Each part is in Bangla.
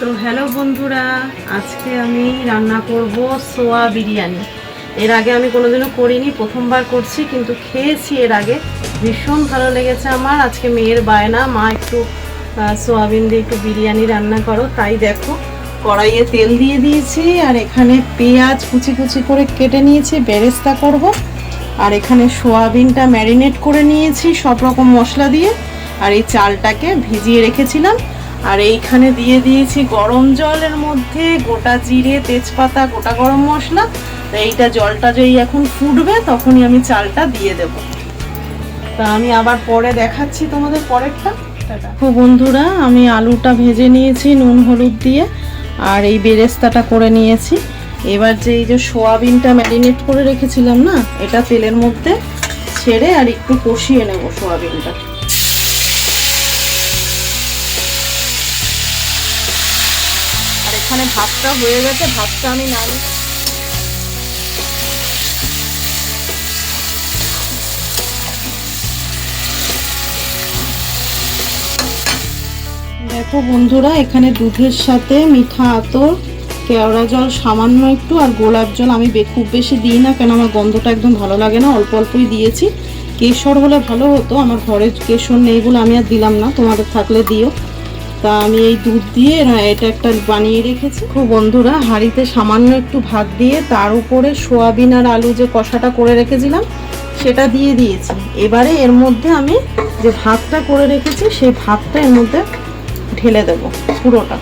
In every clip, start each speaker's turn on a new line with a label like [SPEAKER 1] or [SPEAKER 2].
[SPEAKER 1] তো হ্যালো বন্ধুরা, আজকে আমি রান্না করব সোয়া বিরিয়ানি। এর আগে আমি কোনোদিনও করিনি, প্রথমবার করছি, কিন্তু খেয়েছি এর আগে। ভীষণ ভালো লেগেছে আমার। আজকে মেয়ের বায়না, মা একটু সোয়াবিন দিয়ে একটু বিরিয়ানি রান্না করো। তাই দেখো, কড়াইয়ে তেল দিয়ে দিয়েছি, আর এখানে পেঁয়াজ কুচি কুচি করে কেটে নিয়েছি, বেরেস্তা করব। আর এখানে সোয়াবিনটা ম্যারিনেট করে নিয়েছি সব রকম মশলা দিয়ে। আর এই চালটাকে ভিজিয়ে রেখেছিলাম। আর এইখানে দিয়ে দিয়েছি গরম জলের মধ্যে গোটা জিরে তেজপাতা গোটা গরম মশলা। তো এইটা জলটা যেই এখন ফুটবে তখনই আমি চালটা দিয়ে দেব। তা আমি আবার পরে দেখাচ্ছি তোমাদের পরেরটা। তো বন্ধুরা আমি আলুটা ভেজে নিয়েছি নুন হলুদ দিয়ে। আর এই বেরেস্তাটা করে নিয়েছি। এবার যে এই যে সোয়াবিনটা ম্যারিনেট করে রেখেছিলাম না, এটা তেলের মধ্যে ছেড়ে আর একটু কষিয়ে নেব সোয়াবিনটা। আর এখানে ভাতটা হয়ে গেছে, ভাতটা আমি নামি দেখো বন্ধুরা, এখানে দুধের সাথে মিঠা আতর কেওড়া জল সামান্য একটু আর গোলাপ জল আমি খুব বেশি দিই না, কেন আমার গন্ধটা একদম ভালো লাগে না, অল্প অল্পই দিয়েছি। কেশর হলে ভালো হতো, আমার ঘরে কেশর নেই বলে আমি আর দিলাম না, তোমাদের থাকলে দিও। তা আমি এই দুধ দিয়ে এটা একটা বানিয়ে রেখেছি। খুব বন্ধুরা, হাঁড়িতে সামান্য একটু ভাত দিয়ে তার উপরে সোয়াবিন আর আলু যে কষাটা করে রেখেছিলাম, সেটা দিয়ে দিয়েছি। এবারে এর মধ্যে আমি যে ভাতটা করে রেখেছি, সেই ভাতটা এর মধ্যে ঢেলে দেব, পুরোটা।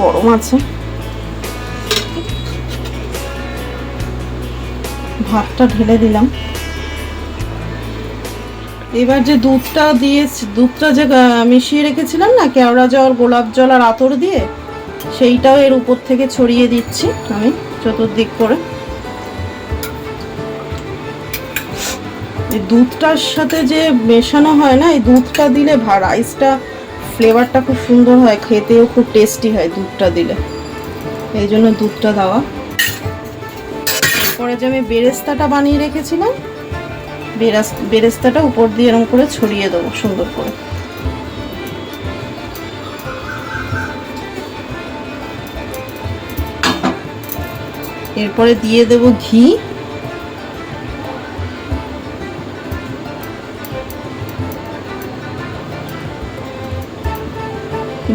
[SPEAKER 1] গরম আছে। ভাতটা ঢেলে দিলাম। এবার যে দুধটা দিয়ে, দুধটা যে মিশিয়ে রেখেছিলাম না, কেওড়া জল, গোলাপ জল আর আতর দিয়ে, সেইটাও এর উপর থেকে ছড়িয়ে দিচ্ছি আমি চতুর্দিক করে। দুধটার সাথে যে মেশানো হয় না, এই দুধটা দিলে রাইসটা ফ্লেভারটা খুব সুন্দর হয়, খেতেও খুব টেস্টি হয় দুধটা দিলে। এই জন্য দুধটা দেওয়া। পরে যে আমি বেরেস্তাটা বানিয়ে রেখেছিলাম, বেরাস বেরেস্তাটা উপর দিয়ে এরকম করে ছড়িয়ে দেবো সুন্দর করে। এরপরে দিয়ে দেব ঘি।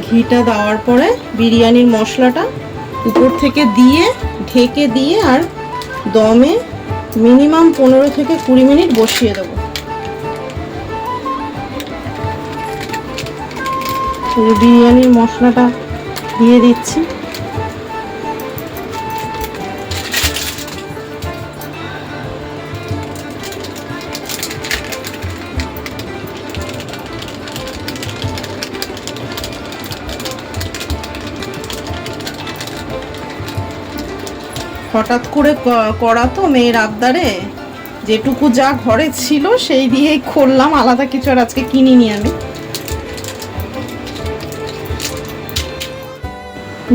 [SPEAKER 1] ঘিটা দেওয়ার পরে বিরিয়ানির মশলাটা উপর থেকে দিয়ে, ঢেকে দিয়ে আর দমে মিনিমাম পনেরো থেকে কুড়ি মিনিট বসিয়ে দেবো। বিরিয়ানির মশলাটা দিয়ে দিচ্ছি। হঠাৎ করে করা তো মেয়ের আবদারে। যেটুকু যা ঘরে ছিল সেই দিয়েই করলাম, আলাদা কিছু আর আজকে কিনিনি আমি।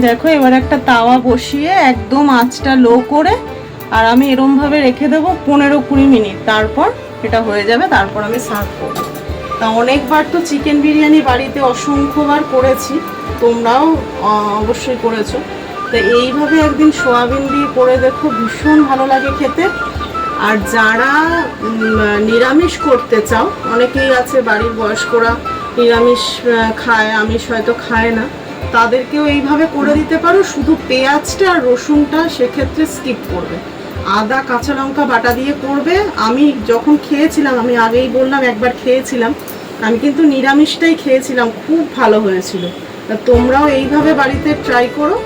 [SPEAKER 1] দেখো, এবার একটা তাওয়া বসিয়ে একদম আঁচটা লো করে আর আমি এরমভাবে রেখে দেবো পনেরো কুড়ি মিনিট। তারপর এটা হয়ে যাবে, তারপর আমি সার্ভ করব। তা অনেকবার তো চিকেন বিরিয়ানি বাড়িতে অসংখ্যবার করেছি, তোমরাও অবশ্যই করেছ। তো এইভাবে একদিন সোয়াবিন দিয়ে করে দেখো, ভীষণ ভালো লাগে খেতে। আর যারা নিরামিষ করতে চাও, অনেকেই আছে বাড়ির বয়স্করা নিরামিষ খায়, আমিষ হয়তো খায় না, তাদেরকেও এইভাবে করে দিতে পারো। শুধু পেঁয়াজটা আর রসুনটা সেক্ষেত্রে স্কিপ করবে। আদা, কাঁচা লঙ্কা বাটা দিয়ে করবে। আমি যখন খেয়েছিলাম, আমি আগেই বললাম, একবার খেয়েছিলাম, আমি কিন্তু নিরামিষটাই খেয়েছিলাম, খুব ভালো হয়েছিল। তোমরাও এইভাবে বাড়িতে ট্রাই করো।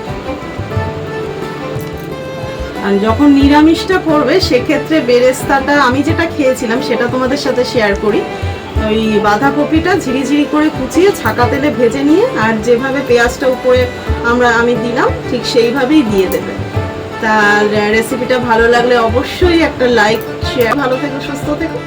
[SPEAKER 1] যখন নিরামিষটা করবে, সেক্ষেত্রে বেরেস্তাটা আমি যেটা খেয়েছিলাম সেটা তোমাদের সাথে শেয়ার করি। ওই বাঁধাকপিটা ঝিরিঝিরি করে কুচিয়ে ছাকা তেলে ভেজে নিয়ে, আর যেভাবে পেঁয়াজটা উপরে আমরা, আমি দিলাম, ঠিক সেইভাবেই দিয়ে দেবে। তার রেসিপিটা ভালো লাগলে অবশ্যই একটা লাইক শেয়ার ভালো থেকো, সুস্থ থেকো।